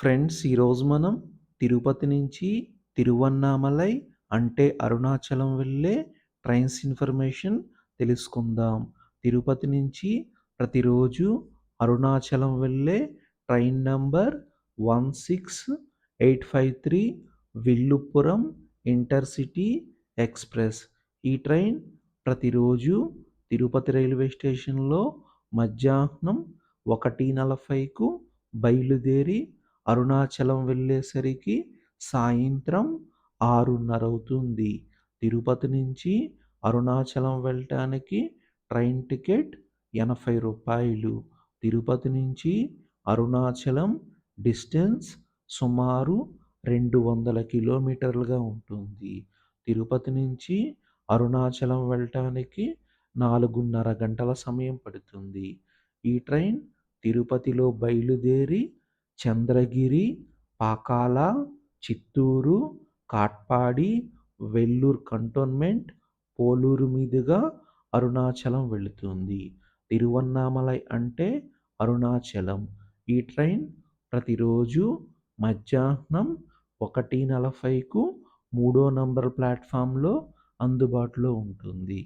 Friends ఈరోజు మనం తిరుపతి నుంచి తిరువన్నామలై అంటే అరుణాచలం వెళ్ళే ట్రైన్స్ ఇన్ఫర్మేషన్ తెలుసుకుందాం. తిరుపతి నుంచి ప్రతిరోజు అరుణాచలం వెళ్ళే train number one six eight five three Villupuram intercity express. ఈ ట్రైన్ ప్రతిరోజు తిరుపతి రైల్వే స్టేషన్లో మధ్యాహ్నం ఒకటి నలభైకు బయలుదేరి అరుణాచలం వెళ్ళేసరికి సాయంత్రం ఆరున్నర అవుతుంది తిరుపతి నుంచి అరుణాచలం వెళ్ళటానికి ట్రైన్ టికెట్ ఎనభై రూపాయలు. తిరుపతి నుంచి అరుణాచలం డిస్టెన్స్ సుమారు రెండు వందల కిలోమీటర్లుగా ఉంటుంది. తిరుపతి నుంచి అరుణాచలం వెళ్ళటానికి నాలుగున్నర గంటల సమయం పడుతుంది. ఈ ట్రైన్ తిరుపతిలో బయలుదేరి చంద్రగిరి పాకాల చిత్తూరు కాట్పాడి వెల్లూరు కంటోన్మెంట్ పోలూరు మీదుగా అరుణాచలం వెళుతుంది. తిరువన్నామలై అంటే అరుణాచలం. ఈ ట్రైన్ ప్రతిరోజు మధ్యాహ్నం ఒకటి నలభైకు మూడో నంబర్ ప్లాట్ఫామ్లో అందుబాటులో ఉంటుంది.